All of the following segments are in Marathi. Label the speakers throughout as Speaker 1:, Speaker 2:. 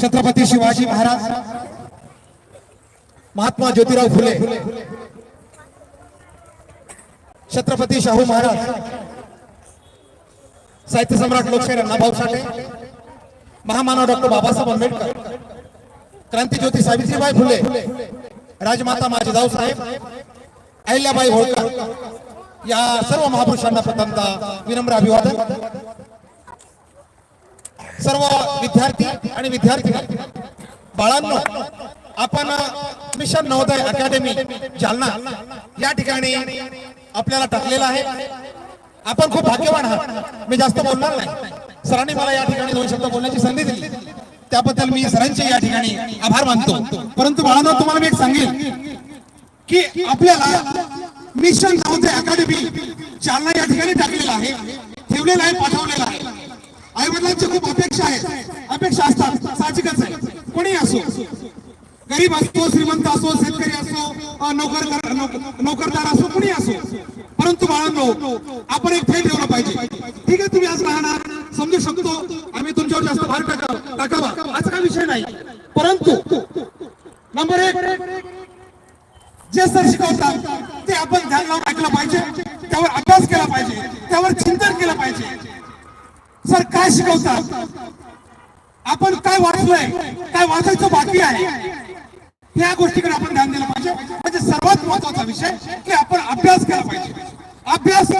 Speaker 1: छत्रपती शिवाजी महाराज महात्मा ज्योतिराव फुले छत्रपती शाहू महाराज साहित्य सम्राट लोकशाहीर अण्णाभाऊ साठे महामानव डॉक्टर बाबासाहेब आंबेडकर क्रांतीज्योती सावित्रीबाई फुले राजमाता माझी साहेब अहिल्याबाई होळकर या सर्व महापुरुषांना प्रथमता विनम्र अभिवादन. सर्व विद्यार्थी आणि विद्यार्थी बाळांनो आपण मिशन नवोदय अकॅडमी जालना या ठिकाणी आपल्याला टाकलेला आहे. आपण खूप भाग्यवान आहात. मी जास्त बोलणार नाही. सरांनी मला या ठिकाणी दोन शब्द बोलण्याची संधी दिली. त्याबद्दल मी सरांचे या ठिकाणी आभार मानतो. परंतु बाळांनो तुम्हाला मी एक सांगेन की आपल्याला मिशन नवोदय अकॅडमी जालना या ठिकाणी टाकलेला आहे. ठेवलेला आहे पाठवलेला आई वडिलांच्या खूप अपेक्षा आहेत अपेक्षा असतात. साहजिकच आहे. कोणी असो. गरीब असतो श्रीमंत असो शेतकरी असो नोकर नोकरदार असो कुणी असो. परंतु बाळांनो आपण एक थेट ठेवलं पाहिजे. ठीक आहे तुम्ही आज राहणार. समजू शकतो. आम्ही तुमच्यावर जास्त भार टाकावा टाकावा. असा काही विषय नाही. परंतु नंबर एक जे सर शिकवतात ते आपण ध्यान लावून ऐकलं पाहिजे त्यावर अभ्यास केला पाहिजे त्यावर चिंतन केलं पाहिजे. सर काय शिकवतात आपण काय वाचलोय? काय वाचायचं बाकी आहे? या गोष्टीकडे आपण ध्यान दिलं पाहिजे. म्हणजे सर्वात महत्त्वाचा विषय की आपण अभ्यास केला पाहिजे. अभ्यास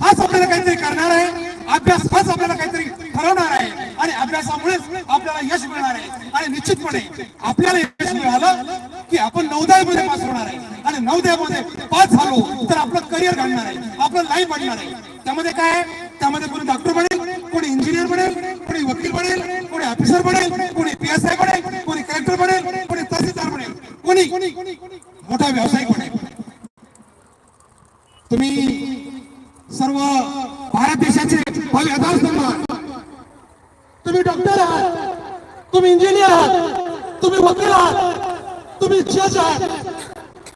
Speaker 1: हाच आपल्याला काहीतरी करणार आहे. अभ्यास हाच आपल्याला काहीतरी ठरवणार आहे. आणि अभ्यासामुळेच आपल्याला यश मिळणार आहे. आणि निश्चितपणे आपल्याला यश मिळालं की आपण नवोदयमध्ये पास होणार आहे. आणि नवोदयमध्ये पास झालो तर आपलं करिअर घडणार आहे. आपलं लाईफ बनणार आहे. त्यामध्ये काय आहे? त्यामध्ये कोणी डॉक्टर बने इंजिनियर बनेल कोणी वकील बनेल कोणी ऑफिसर बनेल कोणी पी एस आय बनेल कोणी कलेक्टर बनेल कोणी तहसीलदार बनेल कोणी मोठा व्यावसायिक बनेल. तुम्ही सर्व भारत देशाचे भावी आधारस्तंभ आहात तुम्ही डॉक्टर आहात तुम्ही इंजिनियर आहात तुम्ही वकील आहात तुम्ही जज आहात.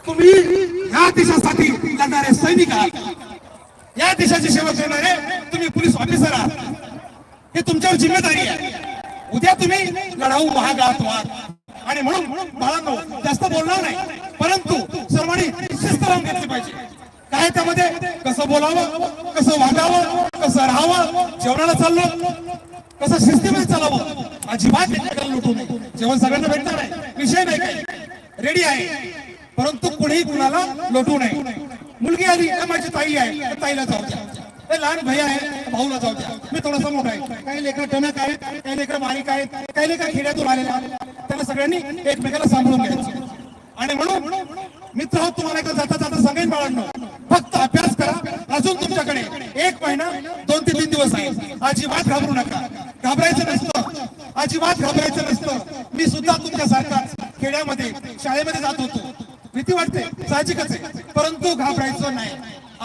Speaker 1: तुम्ही या देशासाठी लढणारे सैनिक आहात. या देशाची सेवा करणारे तुम्ही पोलीस ऑफिसर आहात. हे तुमच्यावर जिम्मेदारी आहे. उद्या तुम्ही लढाऊ महाग आहात आणि म्हणून बाळांनो जास्त बोलणार नाही. परंतु सर्वांनी शिस्त लावून घेतली पाहिजे. काय त्यामध्ये? कसं बोलावं? कसं वागावं? कसं राहावं? जेवणाला चाललो. कसं शिस्तीमध्ये चालावं? अजिबात एकमेकाला लुटू नये. जेवण सगळ्यांना भेटणार आहे. विषय नाही काही. रेडी आहे. परंतु कुणीही कुणाला लोटू नये. मुलगी आली माझी ताई आहे. ताईला जाऊ द्या. लहान भैया आहे भाऊ भाऊला जाऊ द्या. मी थोडासा मोठा आहे. काही लेकर टणक आहेत काही लेकर बारीक आहेत काही लेकर खेड्यातून आलेला त्याला त्यांना सगळ्यांनी एकमेकाला सांभाळून घ्यायचं. आणि म्हणून मित्र हो तुम्हाला एकदा जाता जाता सांगेन बाळांनो फक्त अभ्यास करा. अजून तुमच्याकडे एक महिना दोन ते तीन दिवस आहे. अजिबात घाबरू नका. घाबरायचं नसतं. अजिबात घाबरायचं नसतं. मी सुद्धा तुमच्यासारखा खेड्यामध्ये शाळेमध्ये जात होतो. भीती वाटते साहजिकच आहे. परंतु घाबरायचं नाही.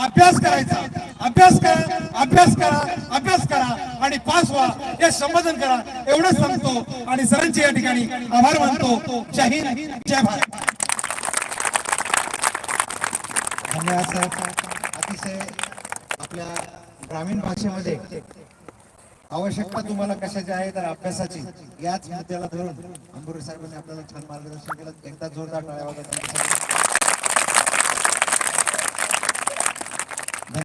Speaker 1: अभ्यास करायचा. अभ्यास करा अभ्यास करा अभ्यास करा आणि पास व्हा. हे संबोधन करा. एवढंच सांगतो आणि सरांचे या ठिकाणी आभार मानतो. जय हिंद जय भारत.
Speaker 2: धन्यवाद सर. अतिशय आपल्या ग्रामीण भाषेमध्ये आवश्यकता तुम्हाला कशाची आहे तर अभ्यासाची. याच मुद्द्याला धरून अंबुरे साहेबांनी आपल्याला छान मार्गदर्शन केलं. एकदा जोरदार टाळ्या वाजवा